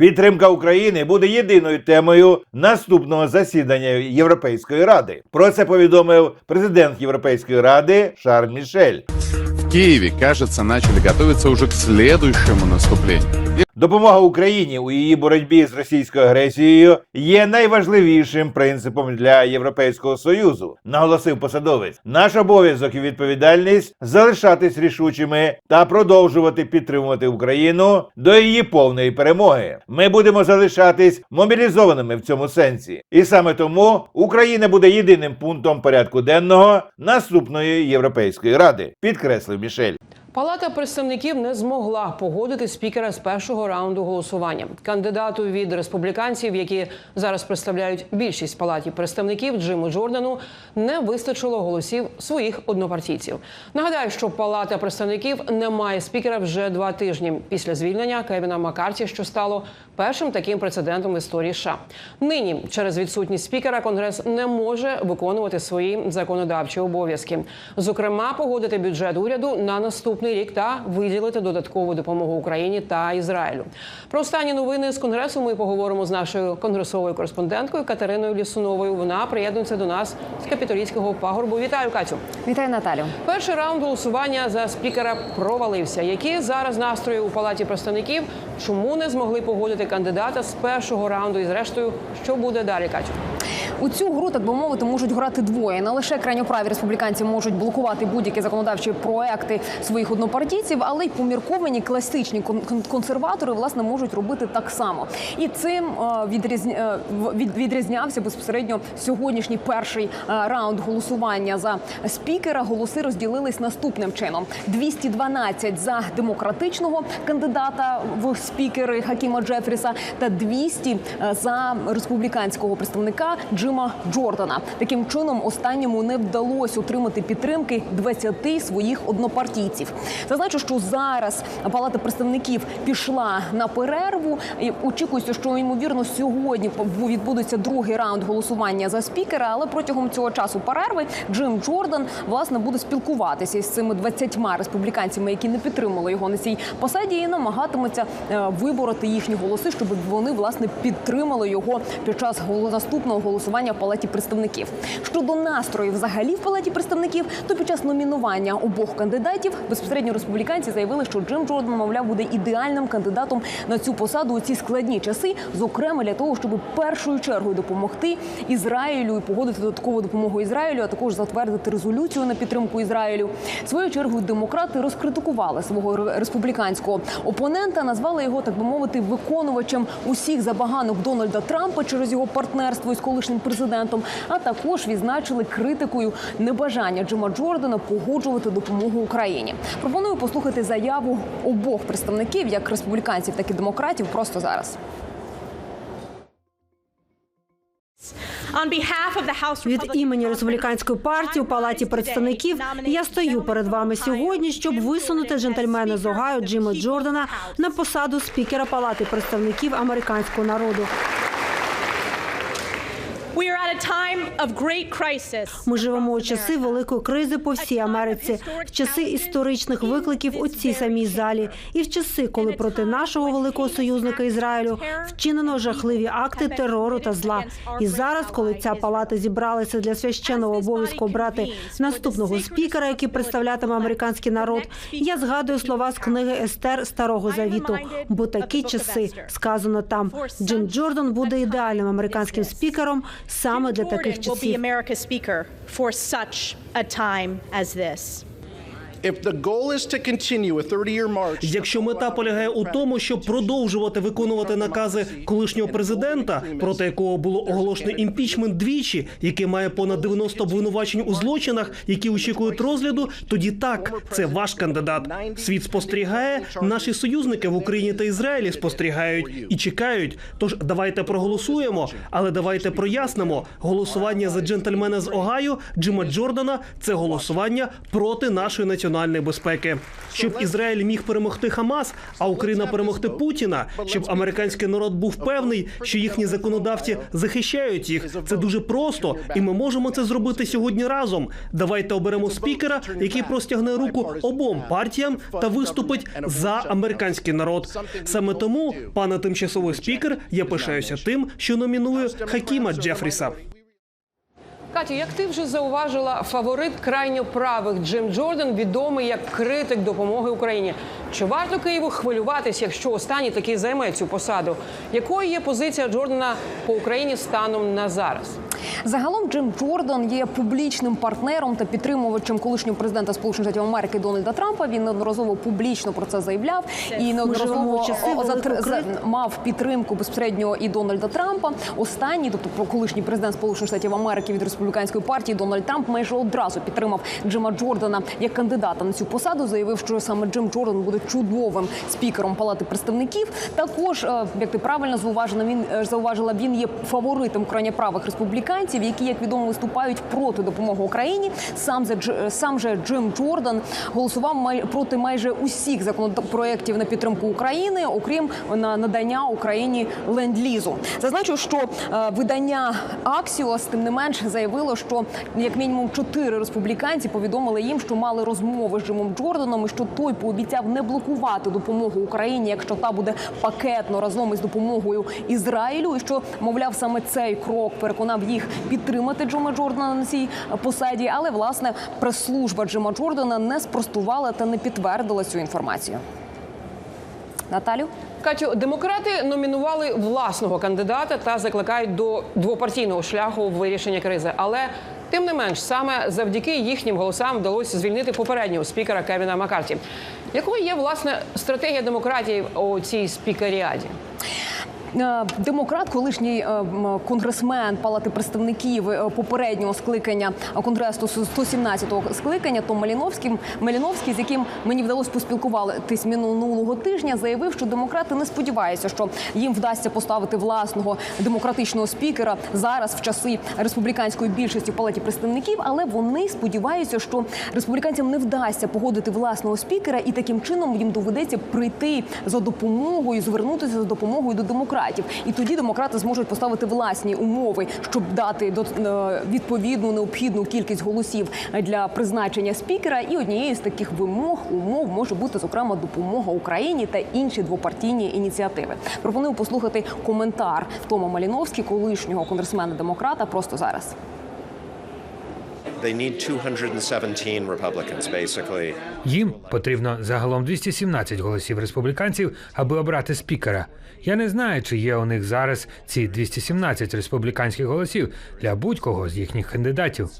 Підтримка України буде єдиною темою наступного засідання Європейської ради. Про це повідомив президент Європейської ради Шарль Мішель. В Києві кажется, начали готовиться уже к следующему наступлению. Допомога Україні у її боротьбі з російською агресією є найважливішим принципом для Європейського союзу, наголосив посадовець. Наш обов'язок і відповідальність залишатись рішучими та продовжувати підтримувати Україну до її повної перемоги. Ми будемо залишатись мобілізованими в цьому сенсі, і саме тому Україна буде єдиним пунктом порядку денного наступної Європейської ради, підкреслив Мішель. Палата представників не змогла погодити спікера з першого раунду голосування. Кандидату від республіканців, які зараз представляють більшість палаті представників Джиму Джордану, не вистачило голосів своїх однопартійців. Нагадаю, що палата представників не має спікера вже два тижні після звільнення Кевіна Маккарті, що стало першим таким прецедентом в історії США. Нині через відсутність спікера Конгрес не може виконувати свої законодавчі обов'язки, зокрема погодити бюджет уряду на наступний рік та виділити додаткову допомогу Україні та Ізраїлю. Про останні новини з конгресу ми поговоримо з нашою конгресовою кореспонденткою Катериною Лісуновою. Вона приєднується до нас з капітолійського пагорбу. Вітаю, Катю. Вітаю, Наталю. Перший раунд голосування за спікера провалився. Які зараз настрої у палаті представників? Чому не змогли погодити кандидата з першого раунду? І зрештою, що буде далі, Катю? У цю гру, так би мовити, можуть грати двоє. Не лише крайньоправі республіканці можуть блокувати будь-які законодавчі проекти своїх однопартійців, але й помірковані класичні кон- кон- консерватори власне можуть робити так само. І цим е, відрізня- е, відрізнявся безпосередньо сьогоднішній перший е, раунд голосування за спікера. Голоси розділились наступним чином: 212 за демократичного кандидата в спікери Хакіма Джефріса та 200 за республіканського представника Джима Джордана. Таким чином, останньому не вдалося отримати підтримки 20 своїх однопартійців. Зазначу, що зараз Палата представників пішла на перерву. Очікується, що ймовірно сьогодні відбудеться другий раунд голосування за спікера. Але протягом цього часу перерви Джим Джордан власне буде спілкуватися із цими 20 республіканцями, які не підтримали його на цій посаді, і намагатиметься е, вибороти їхні голоси, щоб вони власне підтримали його під час наступного голосування в палаті представників. Щодо настроїв взагалі в палаті представників, то під час номінування обох кандидатів безпосередньо республіканці заявили, що Джим Джордан, мовляв, буде ідеальним кандидатом на цю посаду у ці складні часи, зокрема для того, щоб першою чергою допомогти Ізраїлю і погодити додаткову допомогу Ізраїлю, а також затвердити резолюцію на підтримку Ізраїлю. Свою чергу демократи розкритикували свого республіканського опонента, назвали його, так би мовити, виконувачем усіх забаганок Дональда Трампа через його партнерство із колишнім президентом, а також відзначили критикою небажання Джима Джордана погоджувати допомогу Україні. Пропоную послухати заяву обох представників, як республіканців, так і демократів, просто зараз. Від імені республіканської партії у палаті представників я стою перед вами сьогодні, щоб висунути джентльмена з Огайо Джима Джордана на посаду спікера палати представників американського народу. Ми живемо у часи великої кризи по всій Америці, в часи історичних викликів у цій самій залі, і в часи, коли проти нашого великого союзника Ізраїлю вчинено жахливі акти терору та зла. І зараз, коли ця палата зібралася для священного обов'язку обрати наступного спікера, який представлятиме американський народ, я згадую слова з книги Естер Старого Завіту. Бо такі часи сказано там. Джим Джордан буде ідеальним американським спікером саме для таких Jordan will be часів. Якщо мета полягає у тому, щоб продовжувати виконувати накази колишнього президента, проти якого було оголошено імпічмент двічі, який має понад 90 обвинувачень у злочинах, які очікують розгляду, тоді так, це ваш кандидат. Світ спостерігає, наші союзники в Україні та Ізраїлі спостерігають і чекають. Тож давайте проголосуємо, але давайте прояснимо: голосування за джентльмена з Огайо Джима Джордана це голосування проти нашої національної національної безпеки. Щоб Ізраїль міг перемогти Хамас, а Україна перемогти Путіна, щоб американський народ був певний, що їхні законодавці захищають їх. Це дуже просто, і ми можемо це зробити сьогодні разом. Давайте оберемо спікера, який простягне руку обом партіям та виступить за американський народ. Саме тому, пане тимчасовий спікер, я пишаюся тим, що номіную Хакіма Джефріса. Катю, як ти вже зауважила, фаворит крайньо правих Джим Джордан відомий як критик допомоги Україні. Чи варто Києву хвилюватись, якщо останній таки займе цю посаду? Якою є позиція Джордана по Україні станом на зараз? Загалом Джим Джордан є публічним партнером та підтримувачем колишнього президента Сполучених Штатів Америки Дональда Трампа. Він неодноразово публічно про це заявляв і неодноразово за- мав підтримку безпосередньо і Дональда Трампа. Останній, тобто про колишній президент Сполучених Штатів Америки від республіканської партії Дональд Трамп майже одразу підтримав Джима Джордана як кандидата на цю посаду. Заявив, що саме Джим Джордан буде чудовим спікером Палати представників. Також, е, як ти правильно зауважила, він е, зауважила, він є фаворитом крайньоправих республіканців, які, як відомо, виступають проти допомоги Україні. Сам за сам же Джим Джордан голосував май- проти майже усіх законопроєктів на підтримку України, окрім на надання Україні ленд-лізу. Зазначу, що е, видання Аксіос тим не менш заявило, що як мінімум чотири республіканці повідомили їм, що мали розмови з Джимом Джорданом, і що той пообіцяв не блокувати допомогу Україні, якщо та буде пакетно разом із допомогою Ізраїлю, і що мовляв саме цей крок переконав їх підтримати Джима Джордана на цій посаді. Але власне прес-служба Джима Джордана не спростувала та не підтвердила цю інформацію. Наталю. Катю, демократи номінували власного кандидата та закликають до двопартійного шляху вирішення кризи. Але тим не менш, саме завдяки їхнім голосам вдалося звільнити попереднього спікера Кевіна Маккарті. Якою є власне стратегія демократії у цій спікеріаді? Е, Демократ, колишній е, конгресмен Палати представників е, попереднього скликання конгресу 117-го скликання, Том Маліновський, Маліновський, з яким мені вдалося поспілкуватись минулого тижня, заявив, що демократи не сподіваються, що їм вдасться поставити власного демократичного спікера зараз в часи республіканської більшості в палаті представників, але вони сподіваються, що республіканцям не вдасться погодити власного спікера, і таким чином їм доведеться прийти за допомогою, звернутися за допомогою до демократів. І тоді демократи зможуть поставити власні умови, щоб дати е, відповідну необхідну кількість голосів для призначення спікера. І однією з таких вимог умов може бути зокрема допомога Україні та інші двопартійні ініціативи. Пропоную послухати коментар Тома Маліновського, колишнього конгресмена демократа, просто зараз. Їм потрібно загалом 217 голосів республіканців, аби обрати спікера. Я не знаю, чи є у них зараз ці 217 республіканських голосів для будь-кого з їхніх кандидатів.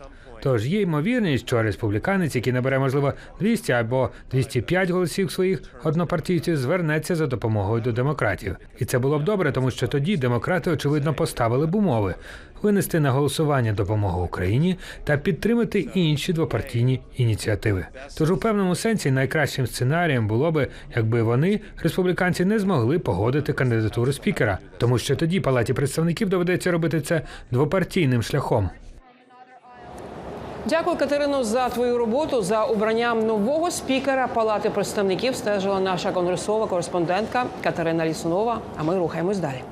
Тож є ймовірність, що республіканець, який набере можливо 200 або 205 голосів своїх однопартійців, звернеться за допомогою до демократів. І це було б добре, тому що тоді демократи очевидно поставили б умови винести на голосування допомогу Україні та підтримати інші двопартійні ініціативи. Тож у певному сенсі найкращим сценарієм було би, якби вони, республіканці, не змогли погодити кандидатуру спікера, тому що тоді палаті представників доведеться робити це двопартійним шляхом. Дякую, Катерино, за твою роботу. За обранням нового спікера Палати представників стежила наша конгресова кореспондентка Катерина Лісунова. А ми рухаємось далі.